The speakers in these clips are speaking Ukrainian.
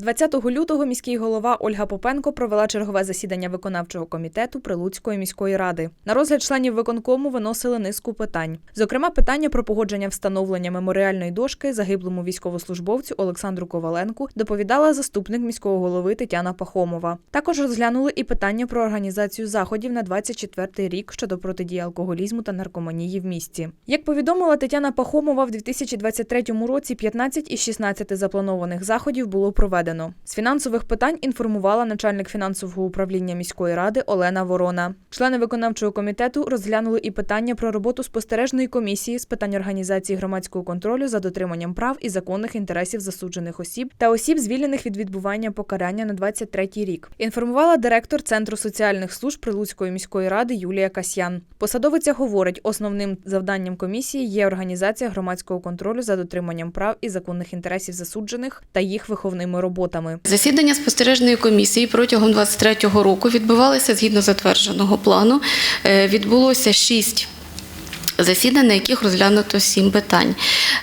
20 лютого міський голова Ольга Попенко провела чергове засідання виконавчого комітету Прилуцької міської ради. На розгляд членів виконкому виносили низку питань. Зокрема, питання про погодження встановлення меморіальної дошки загиблому військовослужбовцю Олександру Коваленку доповідала заступник міського голови Тетяна Пахомова. Також розглянули і питання про організацію заходів на 24-й рік щодо протидії алкоголізму та наркоманії в місті. Як повідомила Тетяна Пахомова, в 2023 році 15 із 16 запланованих заходів було проведено. З фінансових питань інформувала начальник фінансового управління міської ради Олена Ворона. Члени виконавчого комітету розглянули і питання про роботу спостережної комісії з питань організації громадського контролю за дотриманням прав і законних інтересів засуджених осіб та осіб, звільнених від відбування покарання на 23-й рік. Інформувала директор Центру соціальних служб Прилуцької міської ради Юлія Касьян. Посадовиця говорить, основним завданням комісії є організація громадського контролю за дотриманням прав і законних інтересів засуджених та їх виховними роботами. Засідання спостережної комісії протягом 23-го року відбувалися згідно затвердженого плану. Е, Відбулося шість. Засідань, на яких розглянуто сім питань.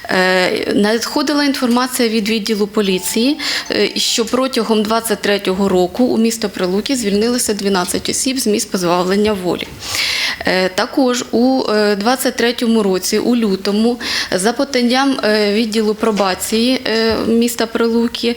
Е, Надходила інформація від відділу поліції, е, що протягом 23-го року у місто Прилуки звільнилося 12 осіб з місць позбавлення волі. Е, Також у 23-му році, у лютому, за поданням відділу пробації міста Прилуки,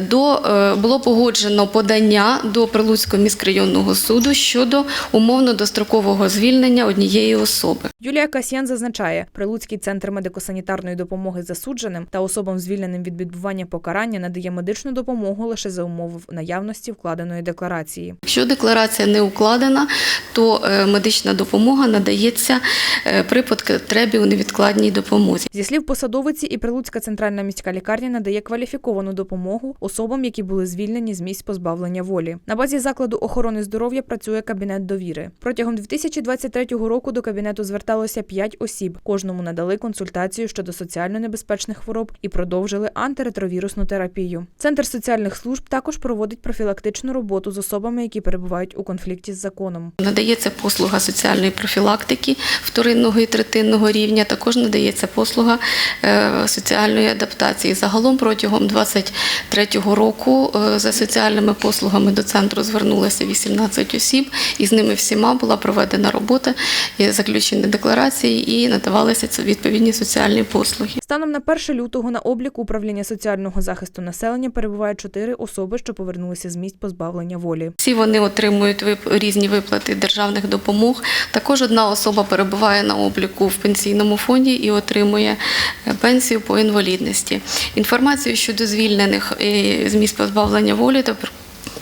до, було погоджено подання до Прилуцького міськрайонного суду щодо умовно-дострокового звільнення однієї особи. Юлія Касьян зазначає, Прилуцький центр медико-санітарної допомоги засудженим та особам, звільненим від відбування покарання, надає медичну допомогу лише за умови наявності вкладеної декларації. Якщо декларація не укладена, то е, медична допомога надається е, при потребі у невідкладній допомозі. Зі слів посадовиці, і Прилуцька центральна міська лікарня надає кваліфіковану допомогу особам, які були звільнені з місць позбавлення волі. На базі закладу охорони здоров'я працює кабінет довіри. Протягом 2023 року до кабінету зверталося 5 осіб. Кожному надали консультацію щодо соціально небезпечних хвороб і продовжили антиретровірусну терапію. Центр соціальних служб також проводить профілактичну роботу з особами, які перебувають у конфлікті з законом. Надається послуга соціальної профілактики вторинного і третинного рівня. Також надається послуга е, соціальної адаптації. Загалом протягом 2023 року е, за соціальними послугами до центру звернулося 18 осіб, і з ними всіма була проведена робота, і заключені декларації і надавалися відповідні соціальні послуги. Станом на 1 лютого на обліку управління соціального захисту населення перебувають 4 особи, що повернулися з місць позбавлення волі. Всі вони отримують різні виплати державних допомог. Також одна особа перебуває на обліку в пенсійному фонді і отримує е, пенсію по інвалідності. Інформацію щодо звільнених е, з місць позбавлення волі та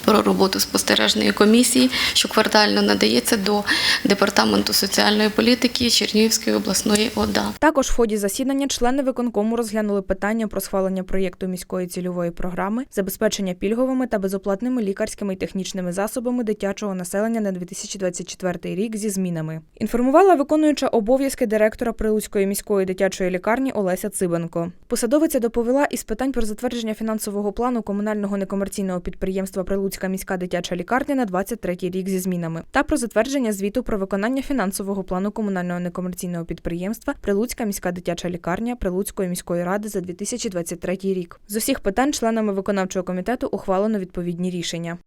про- роботу спостережної комісії, що квартально надається до департаменту соціальної політики Чернігівської обласної ОДА. Також в ході засідання члени виконкому розглянули питання про схвалення проєкту міської цільової програми забезпечення пільговими та безоплатними лікарськими і технічними засобами дитячого населення на 2024 рік зі змінами. Інформувала виконуюча обов'язки директора Прилуцької міської дитячої лікарні Олеся Цибенко. Посадовиця доповіла із питань про затвердження фінансового плану комунального некомерційного підприємства Прилуцька міська дитяча лікарня на 23 рік зі змінами та про затвердження звіту про виконання фінансового плану комунального некомерційного підприємства Прилуцька міська дитяча лікарня Прилуцької міської ради за 2023 рік. З усіх питань членами виконавчого комітету ухвалено відповідні рішення.